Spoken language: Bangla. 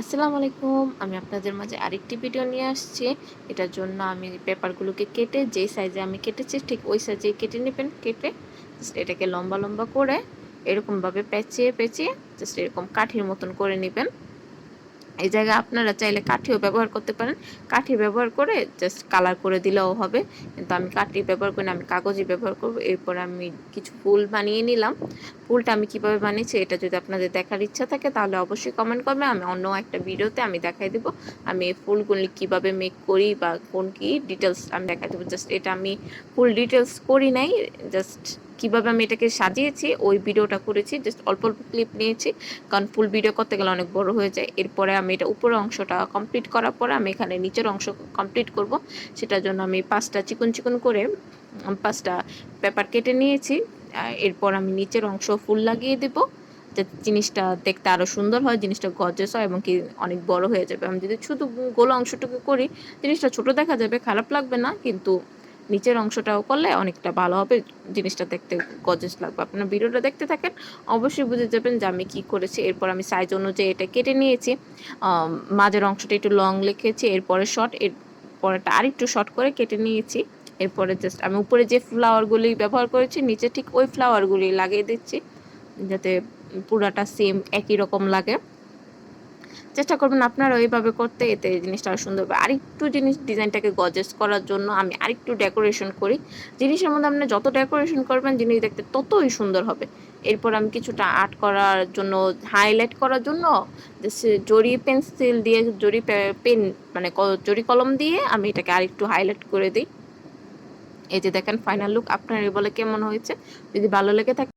আসসালামু আলাইকুম। আমি আপনাদের মাঝে আরেকটি ভিডিও নিয়ে আসছি। এটার জন্য আমি পেপারগুলোকে কেটে যেই সাইজে আমি কেটেছি, ঠিক ওই সাইজে কেটে নেবেন। কেটে জাস্ট এটাকে লম্বা লম্বা করে এরকমভাবে পেঁচিয়ে পেঁচিয়ে জাস্ট এরকম কাঠির মতন করে নেবেন। এই জায়গায় আপনারা চাইলে কাঠিও ব্যবহার করতে পারেন। কাঠি ব্যবহার করে জাস্ট কালার করে দিলেও হবে। কিন্তু আমি কাঠি ব্যবহার করি না, আমি কাগজই ব্যবহার করব। এরপর আমি কিছু ফুল বানিয়ে নিলাম। ফুলটা আমি কীভাবে বানিয়েছি এটা যদি আপনাদের দেখার ইচ্ছা থাকে, তাহলে অবশ্যই কমেন্ট করবে। আমি অন্য একটা ভিডিওতে আমি দেখাই দেব। আমি এই ফুলগুলি কীভাবে মেক করি বা কোন কি ডিটেলস আমি দেখাই দেবো। জাস্ট এটা আমি ফুল ডিটেলস করি নাই জাস্ট কীভাবে আমি এটাকে সাজিয়েছি, ওই ভিডিওটা করেছি জাস্ট অল্প অল্প ক্লিপ নিয়েছি। কারণ ফুল ভিডিও করতে গেলে অনেক বড় হয়ে যায়। এরপরে আমি এটা উপরের অংশটা কমপ্লিট করার পরে আমি এখানে নিচের অংশ কমপ্লিট করব। সেটার জন্য আমি পাঁচটা চিকন চিকন করে পাঁচটা পেপার কেটে নিয়েছি। এরপর আমি নিচের অংশ ফুল লাগিয়ে দেব, যাতে জিনিসটা দেখতে আরও সুন্দর হয়, জিনিসটা গজেস হয় এবং কি অনেক বড় হয়ে যাবে। আমি যদি শুধু গোল অংশটুকু করি, জিনিসটা ছোট দেখা যাবে, খারাপ লাগবে না, কিন্তু নিচের অংশটাও করলে অনেকটা ভালো হবে, জিনিসটা দেখতে গজেস লাগবে। আপনার ভিডিওটা দেখতে থাকেন, অবশ্যই বুঝে যাবেন যে আমি কী করেছি। এরপর আমি সাইজ অনুযায়ী এটা কেটে নিয়েছি। মাঝের অংশটা একটু লং লিখেছি, এরপরে শর্ট এরপরেটা আরেকটু শর্ট করে কেটে নিয়েছি। এরপরে জাস্ট আমি উপরে যে ফ্লাওয়ারগুলি ব্যবহার করেছি, নিচে ঠিক ওই ফ্লাওয়ারগুলি লাগিয়ে দিচ্ছি, যাতে পুরাটা সেম একই রকম লাগে। চেষ্টা করবেন আপনারা ওইভাবে করতে, এতে জিনিসটা আরও সুন্দর হবে। আরেকটু জিনিস, ডিজাইনটাকে গজেস করার জন্য আমি আরেকটু ডেকোরেশন করি। জিনিসের মধ্যে আপনি যত ডেকোরেশন করবেন, জিনিস দেখতে ততই সুন্দর হবে। এরপর আমি কিছুটা আর্ট করার জন্য হাইলাইট করার জন্য জরি পেন্সিল দিয়ে, জরি পেন মানে জরি কলম দিয়ে আমি এটাকে আরেকটু হাইলাইট করে দিই। এই যে দেখেন ফাইনাল লুক আপনার এই বলে কেমন হয়েছে? যদি ভালো লেগে থাকে